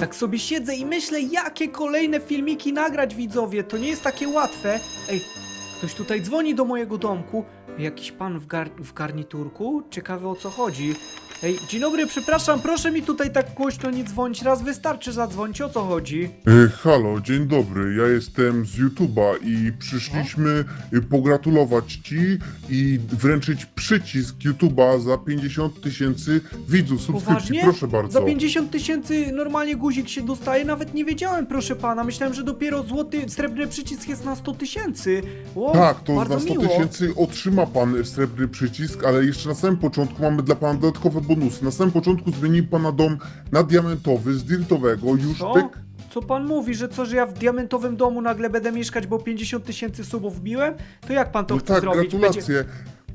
Tak sobie siedzę i myślę, jakie kolejne filmiki nagrać, widzowie. To nie jest takie łatwe. Ej, ktoś tutaj dzwoni do mojego domku. Jakiś pan w, gar w garniturku? Ciekawe o co chodzi. Ej, dzień dobry, przepraszam, proszę mi tutaj tak głośno nie dzwonić. Raz wystarczy zadzwonić, o co chodzi? E, halo, dzień dobry. Ja jestem z YouTube'a i przyszliśmy e, pogratulować ci i wręczyć przycisk YouTube'a za 50 tysięcy widzów, subskrypcji. Poważnie? Proszę bardzo. Za 50 tysięcy normalnie guzik się dostaje, nawet nie wiedziałem, proszę pana. Myślałem, że dopiero złoty, srebrny przycisk jest na 100 tysięcy. Wow, Tak, to bardzo za 100 miło. tysięcy otrzyma pan srebrny przycisk, ale jeszcze na samym początku mamy dla pana dodatkowe bonusy. Na samym początku zmienił pana dom na diamentowy, z dirtowego, już Co? pyk. Co pan mówi, że co, że ja w diamentowym domu nagle będę mieszkać, bo 50 tysięcy subów wbiłem? To jak pan to No chce tak, zrobić? Będzie- gratulacje.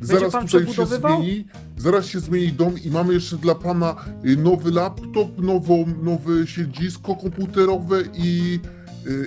Zaraz pan tutaj się przebudowywał? zmieni, zaraz się zmieni dom i mamy jeszcze dla pana y, nowy laptop, nową, nowe siedzisko komputerowe i,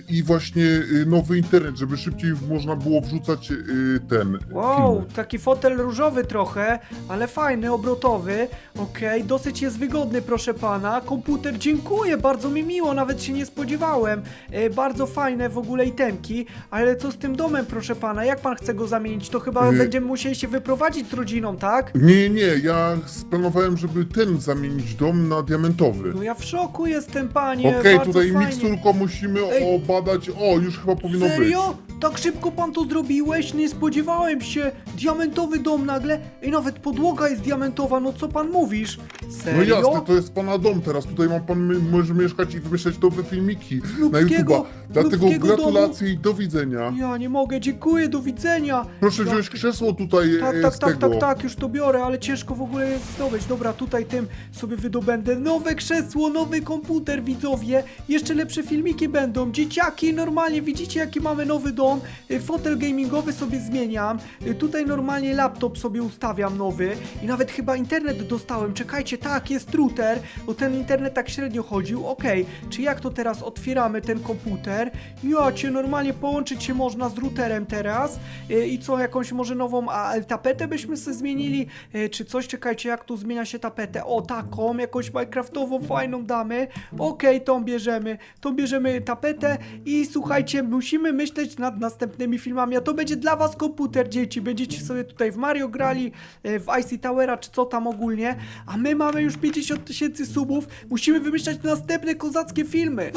i właśnie y, nowy internet, żeby szybciej można było wrzucać y, ten Wow, taki fotel różowy trochę, ale fajny, obrotowy. Okej, dosyć jest wygodny, proszę pana. Komputer, dziękuję, bardzo mi miło, nawet się nie spodziewałem. E, bardzo fajne w ogóle itemki, ale co z tym domem, proszę pana? Jak pan chce go zamienić? To chyba Y- będziemy musieli się wyprowadzić z rodziną, tak? Nie, nie, ja splanowałem, żeby ten zamienić dom na diamentowy. No ja w szoku jestem, panie. Okej, bardzo tutaj fajnie. miksturko musimy Ej. Obadać. O, już chyba powinno być. Serio? Tak szybko pan to zrobiłeś? Nie spodziewałem się. Diamentowy dom nagle? I nawet podłoga jest diamentowa, no co pan mówisz? No Serio? jasne, to jest pana dom teraz. Tutaj ma pan może mieszkać i wymyślać nowe filmiki na Lubskiego- YouTube'a. Dlatego Lubskiego gratulacje i do widzenia. Ja nie mogę, dziękuję, do widzenia. Proszę wziąć krzesło tutaj Tak, e, tak, z tak, tego. tak, tak, już to biorę, ale ciężko w ogóle jest zdobyć. Dobra, tutaj tym sobie wydobędę nowe krzesło, nowy komputer, widzowie. Jeszcze lepsze filmiki będą. Dzieciaki, normalnie widzicie jaki mamy nowy dom. Y, Fotel gamingowy sobie zmieniam. Y, Tutaj normalnie laptop sobie ustawiam nowy. I nawet chyba internet dostałem. Czekajcie, tak, jest router, bo ten internet tak średnio chodził. Okej, czy jak to teraz otwieramy ten komputer? Ja cię normalnie połączyć się można z routerem teraz. Y, I co, jakąś może nową a, tapetę byśmy sobie zmienili? Czy coś? Czekajcie, jak tu zmienia się tapetę? O, taką, jakąś minecraftową, fajną damy. Okej, tą bierzemy. Tą bierzemy tapetę i słuchajcie, musimy myśleć nad następnymi filmami, a to będzie dla was komputer, dzieci. Będziecie sobie tutaj w Mario grali, y, w Icy Towera, czy co tam ogólnie, a my mamy już 50 tysięcy subów. Musimy wymyślać następne kozackie filmy.